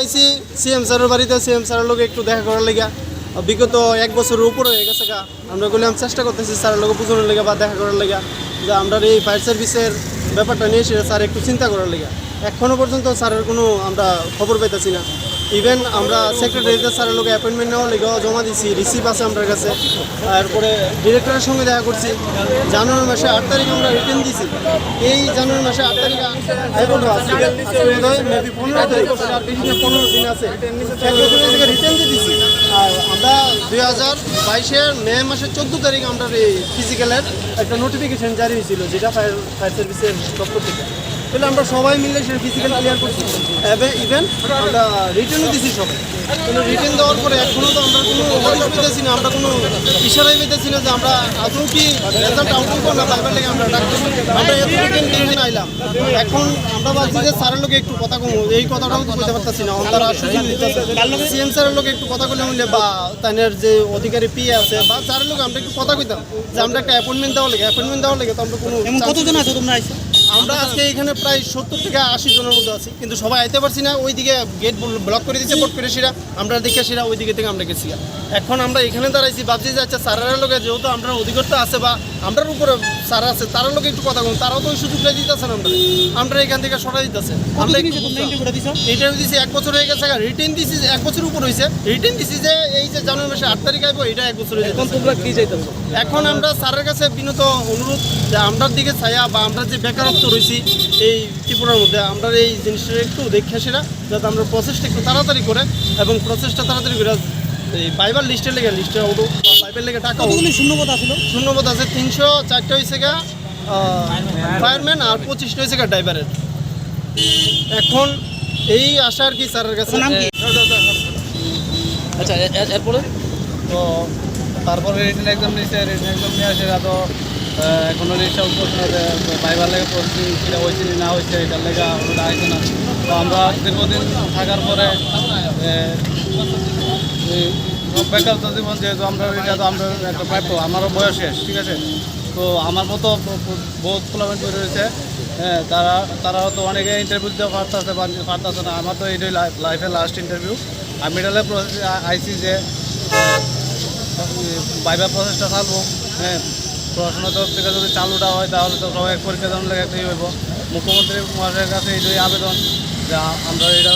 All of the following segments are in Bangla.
আইসি সিএম স্যারের বাড়িতে সিএম স্যারের লোক একটু দেখা করার লেগা। বিগত এক বছরের উপরে হয়ে গেছে গা। আমরা বললাম চেষ্টা করতেছি স্যারের লোক বুঝানোর লেগে বা দেখা করার লেগা, যে আমরা এই ফায়ার সার্ভিসের ব্যাপারটা নিয়ে সেটা স্যার একটু চিন্তা করার লেগা। এখনও পর্যন্ত স্যারের কোনো আমরা খবর পেতেছি না। ইভেন আমরা সেক্রেটারিতে স্যারের লোক অ্যাপয়েন্টমেন্ট নেওয়ার লেগেও জমা দিচ্ছি রিসিভ আছে আমার কাছে। তারপরে ডিরেক্টরের সঙ্গে দেখা করছি। জানুয়ারি মাসে আট তারিখ আমরা রিটার্ন দিছি। এই জানুয়ারি মাসে আট তারিখ পনেরো তারিখ, পনেরো দিন আছে। রিটার্ন দিয়ে দিছি। আর আমরা দুই হাজার বাইশের মে মাসের চোদ্দ তারিখ আমরা এই ফিজিক্যালের একটা নোটিফিকেশন জারি হয়েছিল, যেটা ফায়ার ফায়ার সার্ভিসের দপ্তর থেকে। তাহলে আমরা সবাই মিলে সেটা ফিজিক্যাল ক্লিয়ার করছি। ইভেন আমরা রিটার্নও দিছি সবাই। কিন্তু রিটার্ন দেওয়ার পরে এখনও তো আমরা কোনো পেতেছি না আমরা কোনো ইশারাই পেতেছি না যে আমরা আদৌ কি রেজাল্ট আউট করব না বাইবার লেগে আমরা আমরা এত রিটার্ন টেনশন আইলাম। এখন আমরা ভাবছি যে স্যারের লোকে একটু কথা কমু এই কথাটাও তো বলতে পারতেছি না। তারা সুযোগ দিতেছে। সিএম স্যারের লোকে একটু কথা কইলে হইলে বা তাদের যে অধিকারী পি আছে বা স্যারের লোক আমরা একটু কথা কইতাম যে আমরা একটা অ্যাপয়েন্টমেন্ট দেওয়া লাগে অ্যাপয়েন্টমেন্ট দেওয়া লাগে তো আমরা কোনো এমন কতজন আছে তোমরা আইছো? আমরা আজকে এখানে প্রায় সত্তর থেকে আশি জনের মধ্যে আছি, কিন্তু সবাই আইতে পারছি না। ওইদিকে গেট ব্লক করে দিচ্ছে বোর্ড পেরেছিরা আমরা দেখে সেরা ওই দিকে থেকে আমরা গেছি। এখন আমরা এখানে দাঁড়াইছি, ভাবছি যে আচ্ছা স্যারের লোকের যেহেতু আমরা অধিকর্তা আছে বা আমরার উপরে স্যার আছে তার লোকে একটু কথা বলুন। তারাও তো ওই সুযোগটা দিতেছে না আমরা আমরা এখান থেকে সরাই দিতেছে। আমরা রিটার্ন দিছি? এক বছর হয়ে গেছে রিটার্ন দিছি এক বছর উপর হয়েছে রিটার্ন দিছি যে এই যে জানুয়ারি মাসে আট তারিখ আইবো এটা এক বছর এখন তোমরা কি চাইতেছো? এখন আমরা স্যারের কাছে বিনত অনুরোধ যে আমরার দিকে ছায়া বা আমরা যে বেকারত্ব রয়েছি এই ত্রিপুরার মধ্যে আমরা এই জিনিসটা একটু দেখে সেরা যাতে আমরা প্রসেসটা একটু তাড়াতাড়ি করে এবং প্রসেসটা তাড়াতাড়ি করে এই বাইবার লিস্টের লেগে লিস্টে ওঠো পাইপের লেগে টাকা শূন্যপদ আছিল শূন্যপদ আছে তিনশো চারটে হয়েছে গা ফায়ারম্যান আর পঁচিশটা হয়েছে গা ড্রাইভারের এখন এই আশা আর কি স্যারের কাছে। আচ্ছা এরপরে? তো তারপরে রিটেন এক্সাম নিচ্ছে রিটেন এক্সাম নিয়ে আসে তো এখনও রিক্সা করছে না যে পাইবার লেগে পড়ছি সেটা হয়েছে না হয়েছে এটার লেগে ওটা আসছে না। তো আমরা দীর্ঘদিন থাকার পরে বেকারত্ব জীবন যেহেতু আমরা এটা তো আমরা একটা প্রাপ্য আমারও বয়স শেষ, ঠিক আছে? তো আমার মতো বহুত প্লামেন্ট করে রয়েছে। হ্যাঁ তারা তারা তো অনেকে ইন্টারভিউ দিতে পারতেছে পারতেছে না, আমার তো এটাই লাইফে লাস্ট ইন্টারভিউ আমি এটালে প্রসেস আইসি যে বাইবার প্রসেসটা থাকব হ্যাঁ? পড়াশোনা তরফ থেকে যদি চালুটা হয় তাহলে তো সবাই পরীক্ষা দেওয়ার লেগে একটাই হইব। মুখ্যমন্ত্রী মহাশয়ের কাছে এইটাই আবেদন যে আমরা এটা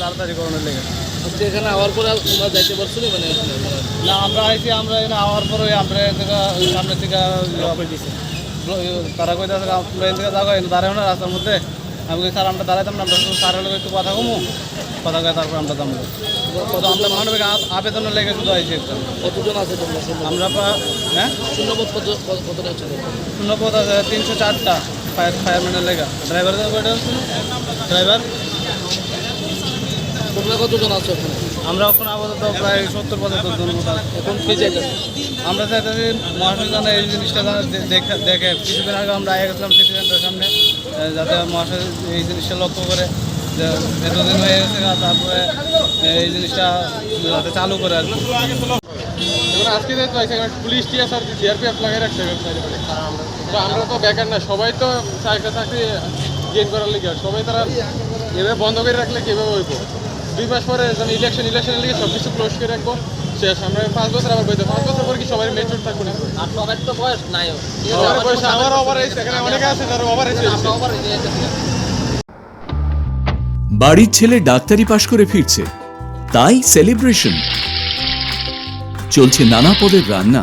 তাড়াতাড়ি করানোর লেগে। আজকে এখানে আওয়ার পরে তোমরা যাইতে পারছ না মানে না আমরা আইছি আমরা এখানে আওয়ার পরে আমরা সামনে থেকে তারা আছে আমরা এখান থেকে যাব এখানে না রাস্তার মধ্যে। আমি কই, স্যার আমরা দাঁড়াইতাম না আমরা স্যারের লোক একটু কথা কমু। কথা কয়ে তারপর আমরা যাব। আমরা মানবিক আ- আবেদনের লেগে শুধু আইছি কতজন আছে আমরা হ্যাঁ? কত- কতটা আছে? তিনশো চারটা ফায়ার ফায়ারম্যানের লেগা। Driver driver? তোমরা কতজন আছো এখানে? আমরা এখন আপাতত প্রায় সত্তর পঁচাত্তর জন এখন কে যাইতেছে আমরা চাইতেছি মহাশয় এই জিনিসটা দেখে দেখে। কিছুদিন আগে আমরা আগে গেছিলাম সিটি সেন্টারের সামনে যাতে মহাশয় এই জিনিসটা লক্ষ্য করে যে এতদিন হয়ে গেছে তারপরে এই জিনিসটা যাতে চালু করে আর আজকে যে তো এখানে পুলিশ টিএসআর সিআরপিএফ লাগিয়ে রাখছে ওয়েবসাইটে তো আমরা তো বেকার না সবাই তো চাকরি চাকরি গেইন করার লিগে সবাই তারা এভাবে বন্ধ করে রাখলে কীভাবে হইব? দুই মাস পরে যখন ইলেকশন ইলেকশনের লিগে সব কিছু ক্লোজ করে রাখব শেষ আমরা পাঁচ বছর আবার বইতে পাঁচ বছর পরে কি সবাই মেচুর থাকব না আর সবার তো বয়স নাই বয়স আমার ওভার এসে এখানে অনেকে আছে যারা ওভার এসে বাড়ির ছেলে ডাক্তারি পাশ করে ফিরছে তাই সেলিব্রেশন চলছে নানা পদের রান্না।